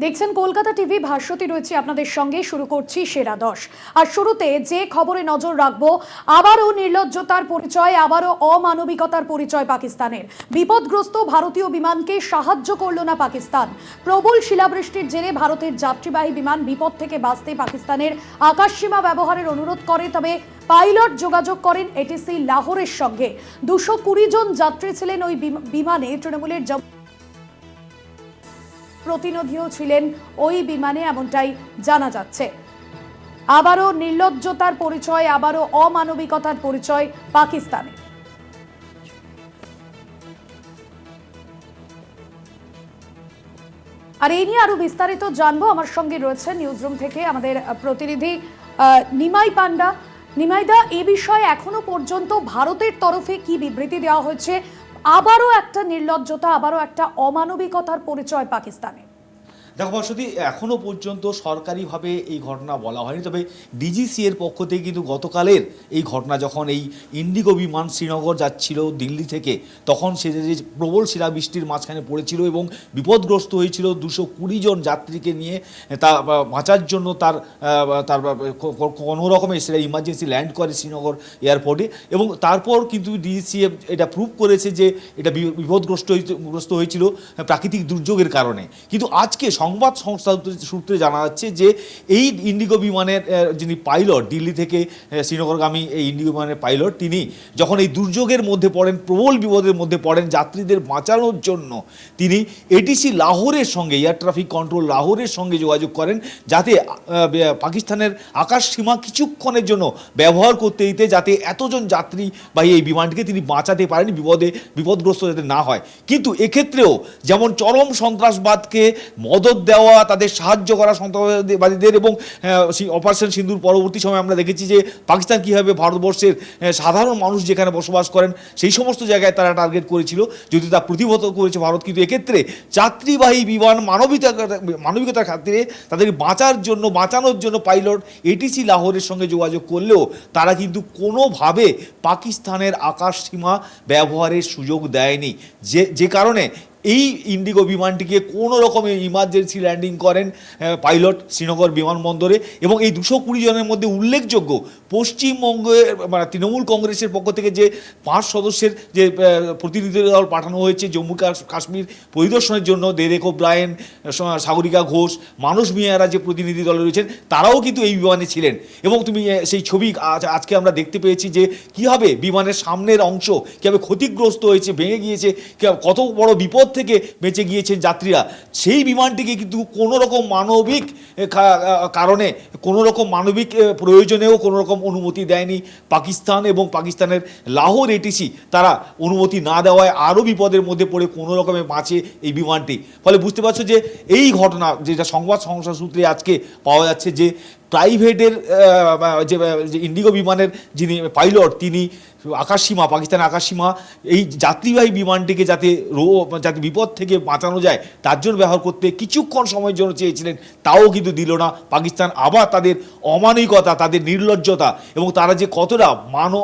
দেখছেন কলকাতা টিভি ভাষ্যতি রয়েছে আপনাদের সঙ্গে। শুরু করছি সেরা দশ। আর শুরুতে যে খবরে নজর রাখব, আবারও নির্লজ্জতার পরিচয়, আবারও অমানবিকতার পরিচয় পাকিস্তানের। বিপদগ্রস্ত ভারতীয় বিমানকে সাহায্য করল না পাকিস্তান। প্রবল শিলাবৃষ্টির জেরে ভারতের যাত্রীবাহী বিমান বিপদ থেকে বাঁচতে পাকিস্তানের আকাশসীমা ব্যবহারের অনুরোধ করে, তবে পাইলট যোগাযোগ করেন এটিসি লাহোরের সঙ্গে। দুশো কুড়ি জন যাত্রী ছিলেন ওই বিমা- বিমানে। তৃণমূলের প্রতিনিধিও ছিলেন ওই বিমানে, এমনটাই জানা যাচ্ছে। আবারও নির্লজ্জতার পরিচয়, আবারও অমানবিকতার পরিচয় পাকিস্তানে আর এই নিয়ে আরও বিস্তারিত জানব। আমার সঙ্গে রয়েছে নিউজরুম থেকে আমাদের প্রতিনিধি নিমাই পান্ডা। নিমাইদা, এ বিষয়ে এখনও পর্যন্ত ভারতের তরফে কি বিবৃতি দেওয়া হয়েছে? আবারও একটা নির্লজ্জতা আবারও একটা অমানবিকতার পরিচয় পাকিস্তানে দেখো বসতি, এখনও পর্যন্ত সরকারিভাবে এই ঘটনা বলা হয়নি, তবে ডিজিসি এর পক্ষ থেকে কিন্তু গতকালের এই ঘটনা, যখন এই ইন্ডিগো বিমান শ্রীনগর যাচ্ছিল দিল্লি থেকে, তখন সে যে প্রবল শিলাবৃষ্টির মাঝখানে পড়েছিল এবং বিপদগ্রস্ত হয়েছিল দুশো কুড়ি জন যাত্রীকে নিয়ে, তা বাঁচার জন্য তার তার, কোনো রকমে সেটা ইমার্জেন্সি ল্যান্ড করে শ্রীনগর এয়ারপোর্টে এবং তারপর কিন্তু ডিজিসি এটা প্রুভ করেছে যে এটা বিপদগ্রস্ত গ্রস্ত হয়েছিল প্রাকৃতিক দুর্যোগের কারণে। কিন্তু আজকে সংবাদ সংস্থা সূত্রে- জানা যাচ্ছে যে এই ইন্ডিগো বিমানের যিনি পাইলট, দিল্লি থেকে শ্রীনগরগামী এই ইন্ডিগো বিমানের পাইলট, তিনি যখন এই দুর্যোগের মধ্যে পড়েন, প্রবল বিপদের মধ্যে পড়েন, যাত্রীদের বাঁচানোর জন্য, তিনি এটিসি লাহোরের সঙ্গে, এয়ার ট্রাফিক কন্ট্রোল লাহোরের সঙ্গে যোগাযোগ করেন, যাতে পাকিস্তানের আকাশ সীমা কিছুক্ষণের জন্য ব্যবহার করতে দিতে, যাতে এতজন যাত্রী বা এই বিমানটিকে তিনি বাঁচাতে পারেন, বিপদে, বিপদগ্রস্ত যাতে না হয়। কিন্তু এক্ষেত্রেও যেমন চরম সন্ত্রাসবাদকে মদত দেওয়া, তাদের সাহায্য করা সন্ত্রাসবাদীদের এবং অপারেশন সিন্ধুর পরবর্তী সময় আমরা দেখেছি যে পাকিস্তান কীভাবে ভারতবর্ষের সাধারণ মানুষ যেখানে বসবাস করেন, সেই সমস্ত জায়গায় তারা টার্গেট করেছিল। যদি তা প্রতিহত করেছে ভারত, কিন্তু এক্ষেত্রে যাত্রীবাহী বিমান মানবিকতা, মানবিকতার খাতিরে তাদের বাঁচার জন্য, বাঁচানোর জন্য পাইলট এটিসি লাহোরের সঙ্গে যোগাযোগ করলেও তারা কিন্তু কোনোভাবে পাকিস্তানের আকাশ সীমা ব্যবহারের সুযোগ দেয়নি। যে যে কারণে এই ইন্ডিগো বিমানটিকে কোনো রকমের ইমার্জেন্সি ল্যান্ডিং করেন পাইলট শ্রীনগর বিমানবন্দরে এবং এই দুশো কুড়ি জনের মধ্যে উল্লেখযোগ্য পশ্চিমবঙ্গের মানে তৃণমূল কংগ্রেসের পক্ষ থেকে যে পাঁচ সদস্যের যে প্রতিনিধি দল পাঠানো হয়েছে, জম্মু কাশ- কাশ্মীর পরিদর্শনের জন্য দেরেক ব্রায়েন সাগরিকা ঘোষ মানুষ মিয়ারা যে প্রতিনিধি দলে রয়েছেন, তারাও কিন্তু এই বিমানে ছিলেন। এবং তুমি সেই ছবি আজ, আজকে আমরা দেখতে পেয়েছি যে কীভাবে বিমানের সামনের অংশ কীভাবে ক্ষতিগ্রস্ত হয়েছে, ভেঙে গিয়েছে কত বড় বিপদ থেকে বেঁচে গিয়েছেন যাত্রীরা। সেই বিমানটিকে কিন্তু কোনো রকম মানবিক কারণে কোনো রকম মানবিক প্রয়োজনেও কোনো রকম অনুমতি দেয়নি পাকিস্তান এবং পাকিস্তানের লাহোর এটিসি। তারা অনুমতি না দেওয়ায় আরও বিপদের মধ্যে পড়ে কোনো রকমে বাঁচে এই বিমানটি। ফলে বুঝতে পারছ যে এই ঘটনা, যেটা সংবাদ সংস্থা সূত্রে আজকে পাওয়া যাচ্ছে যে প্রাইভেটের যে ইন্ডিগো বিমানের যিনি পাইলট, তিনি আকাশসীমা, পাকিস্তানের আকাশসীমা, এই যাত্রীবাহী বিমানটিকে যাতে রো, যাতে বিপদ থেকে বাঁচানো যায়, তার জন্য ব্যবহার করতে কিছুক্ষণ সময়ের জন্য চেয়েছিলেন, তাও কিন্তু দিল না। পাকিস্তান আবার তাদের অমানবিকতা, তাদের নির্লজ্জতা এবং তারা যে কতটা মানব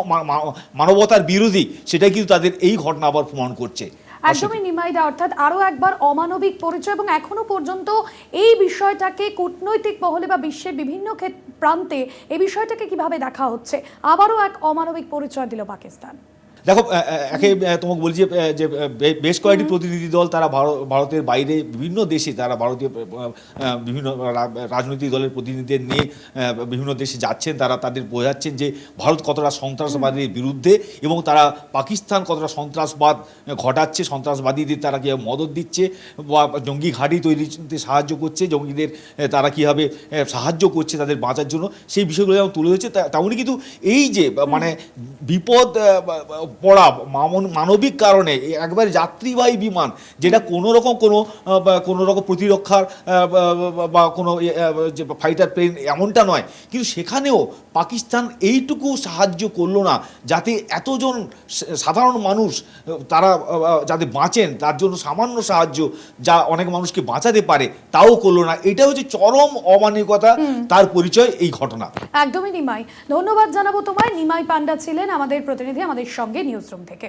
মানবতার বিরোধী, সেটাই কিন্তু তাদের এই ঘটনা আবার প্রমাণ করছে। একদমই নিমাইদা অর্থাৎ আরও একবার অমানবিক পরিচয় এবং এখনও পর্যন্ত এই বিষয়টাকে কূটনৈতিক মহলে বা বিশ্বের বিভিন্ন ক্ষেত্র প্রান্তে এই বিষয়টাকে কীভাবে দেখা হচ্ছে? আবারও এক অমানবিক পরিচয় দিল পাকিস্তান। দেখো একে তোমাকে বলছি যে, বেশ কয়েকটি প্রতিনিধি দল তারা ভার- ভারতের বাইরে বিভিন্ন দেশে তারা ভারতীয় বিভিন্ন রাজনৈতিক দলের প্রতিনিধিদের নিয়ে বিভিন্ন দেশে যাচ্ছেন তারা তাদের বোঝাচ্ছেন যে ভারত কতটা সন্ত্রাসবাদীর বিরুদ্ধে এবং তারা পাকিস্তান কতটা সন্ত্রাসবাদ ঘটাচ্ছে সন্ত্রাসবাদীদের তারা কীভাবে মদত দিচ্ছে বা জঙ্গি ঘাঁটি তৈরিতে সাহায্য করছে জঙ্গিদের তারা কীভাবে সাহায্য করছে তাদের বাঁচার জন্য সেই বিষয়গুলো যেমন তুলে ধরছে তেমনই কিন্তু এই যে মানে বিপদ পড়া মানবিক কারণে একবারে যাত্রীবাহী বিমান যেটা কোনো রকম কোনো কোনো রকম প্রতিরক্ষার বা- কোনো ফাইটার প্লেন এমনটা নয়। কিন্তু সেখানেও পাকিস্তান এইটুকু সাহায্য করল না যাতে এতজন সাধারণ মানুষ তারা যাতে বাঁচেন তার জন্য সামান্য সাহায্য যা অনেক মানুষকে বাঁচাতে পারে তাও করল না। এটা হচ্ছে চরম অমানবিকতা তার পরিচয় এই ঘটনা। একদমই নিমাই। ধন্যবাদ জানাব তোমায়। নিমাই পান্ডা ছিলেন আমাদের প্রতিনিধি আমাদের সঙ্গে নিউজরুম থেকে।